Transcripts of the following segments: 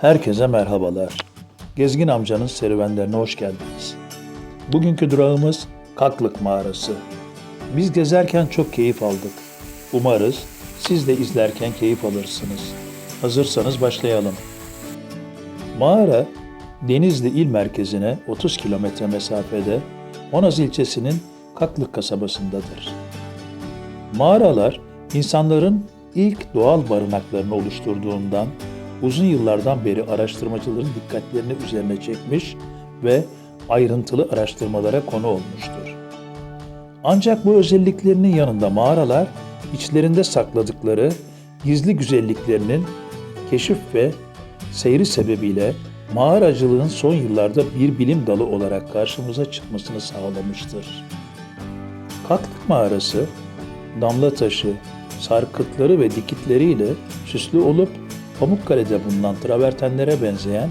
Herkese merhabalar. Gezgin amcanın serüvenlerine hoş geldiniz. Bugünkü durağımız Kaklık Mağarası. Biz gezerken çok keyif aldık. Umarız siz de izlerken keyif alırsınız. Hazırsanız başlayalım. Mağara, Denizli il merkezine 30 kilometre mesafede Honaz ilçesinin Kaklık kasabasındadır. Mağaralar, insanların ilk doğal barınaklarını oluşturduğundan uzun yıllardan beri araştırmacıların dikkatlerini üzerine çekmiş ve ayrıntılı araştırmalara konu olmuştur. Ancak bu özelliklerinin yanında mağaralar içlerinde sakladıkları gizli güzelliklerinin keşif ve seyri sebebiyle mağaracılığın son yıllarda bir bilim dalı olarak karşımıza çıkmasını sağlamıştır. Kaklık mağarası, damla taşı, sarkıtları ve dikitleriyle süslü olup Pamukkale'de bulunan travertenlere benzeyen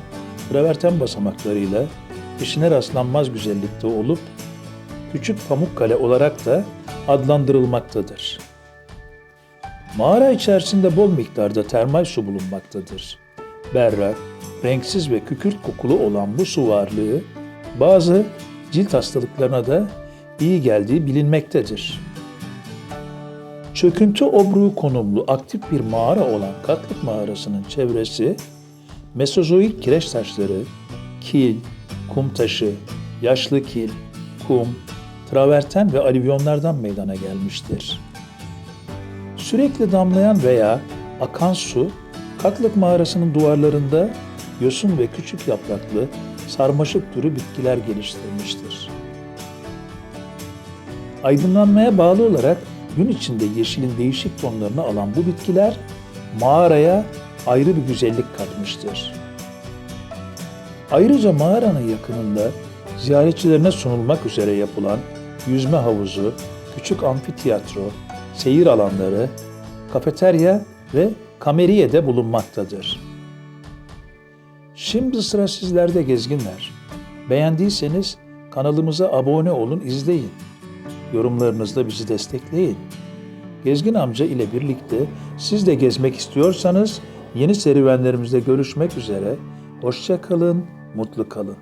traverten basamaklarıyla eşine rastlanmaz güzellikte olup Küçük Pamukkale olarak da adlandırılmaktadır. Mağara içerisinde bol miktarda termal su bulunmaktadır. Berrak, renksiz ve kükürt kokulu olan bu su varlığı bazı cilt hastalıklarına da iyi geldiği bilinmektedir. Çöküntü obruğu konumlu aktif bir mağara olan Kaklık Mağarası'nın çevresi Mesozoik kireç taşları, kil, kum taşı, yaşlı kil, kum, traverten ve alüvyonlardan meydana gelmiştir. Sürekli damlayan veya akan su, Kaklık Mağarası'nın duvarlarında yosun ve küçük yapraklı sarmaşık türü bitkiler geliştirmiştir. Aydınlanmaya bağlı olarak gün içinde yeşilin değişik tonlarını alan bu bitkiler mağaraya ayrı bir güzellik katmıştır. Ayrıca mağaranın yakınında ziyaretçilerine sunulmak üzere yapılan yüzme havuzu, küçük amfiteyatro, seyir alanları, kafeterya ve kameriye de bulunmaktadır. Şimdi sıra sizlerde gezginler. Beğendiyseniz kanalımıza abone olun, izleyin. Yorumlarınızla bizi destekleyin. Gezgin amca ile birlikte siz de gezmek istiyorsanız yeni serüvenlerimizde görüşmek üzere. Hoşça kalın, mutlu kalın.